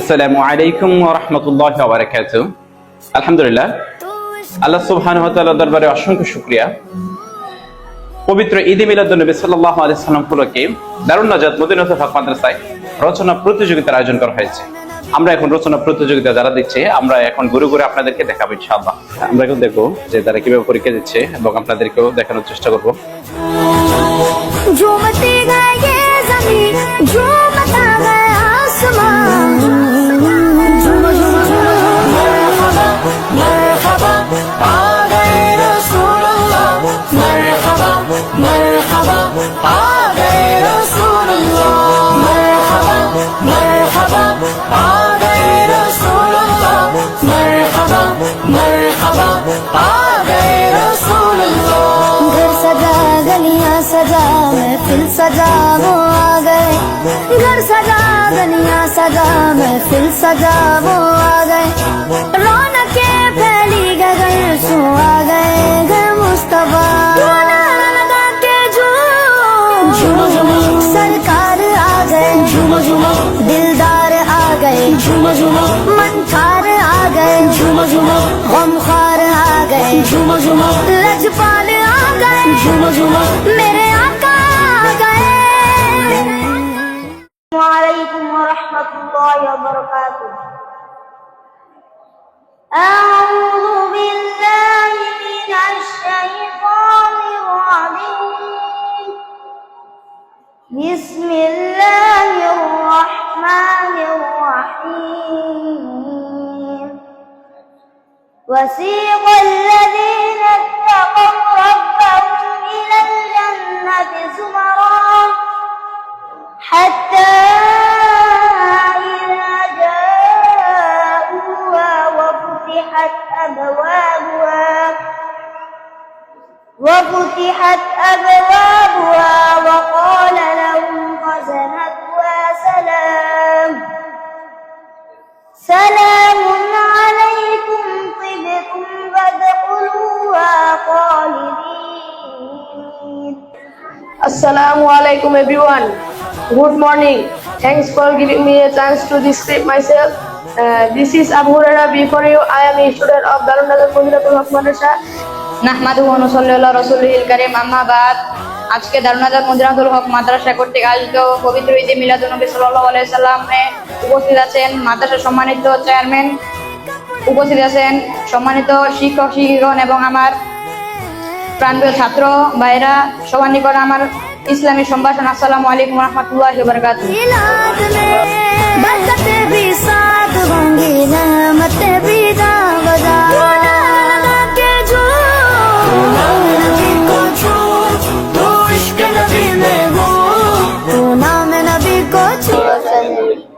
আসসালামু আলাইকুম ওয়া রাহমাতুল্লাহি ওয়া বারাকাতুহু। আলহামদুলিল্লাহ। আল্লাহ সুবহানাহু ওয়া তাআলার দরবারে অসংখ্য শুকরিয়া। পবিত্র ঈদে নবী সাল্লাল্লাহু আলাইহি সাল্লাম উপলক্ষে দারুণ নাজাত মদিনাতুল হক মাদ্রাসায় রচনা প্রতিযোগিতার আয়োজন করা হয়েছে। আমরা এখন রচনা প্রতিযোগিতা যারা দিচ্ছে, আমরা এখন ঘুরে ঘুরে আপনাদেরকে দেখাবো ইনশাআল্লাহ। আমরা এখন দেখব যে তারা কীভাবে পরীক্ষা দিচ্ছে এবং আপনাদেরকেও দেখানোর চেষ্টা করব। सजा वो आ गए। घर सजा गलियाँ सजा, महफिल सजा वो आ गए। रौनके फैली गए सो आ गए घर मुस्तफ़ा। सरकार आ गए, दिलदार आ गए झूम झूम मनखार आ गए झूम गमखार आ गए झूम झूम लजपाल आ गए। झूम झूम मेरे عليكم ورحمة الله وبركاته. أعوذ بالله من الشيطان الرجيم. بسم الله الرحمن الرحيم. وسيق الذين اتقوا وفتحت أبوابها وقال لهم خزنتها سلام سلام عليكم طبتم فادخلوها خالدين Assalamu alaikum everyone. Good morning. Thanks for giving me a chance to describe myself. Uh, this is Abu Huraira before you. I am a student of Darun Nazar Fadilatul Haq Madrasa. আজকে হক মাদ্রাসা কর্তৃক আয়োজিত পবিত্র ঈদে মিলাদুল নবী সাল্লাহ আলাইসাল্লামে উপস্থিত আছেন সম্মানিত চেয়ারম্যান। উপস্থিত আছেন সম্মানিত শিক্ষক, শিক্ষিকগণ এবং আমার প্রাণপ্রিয় ছাত্র ভাইরা সবার নিকট আমার ইসলামী সম্ভাষণ। আসসালামু আলাইকুম রহমতুল্লাহ বরকাত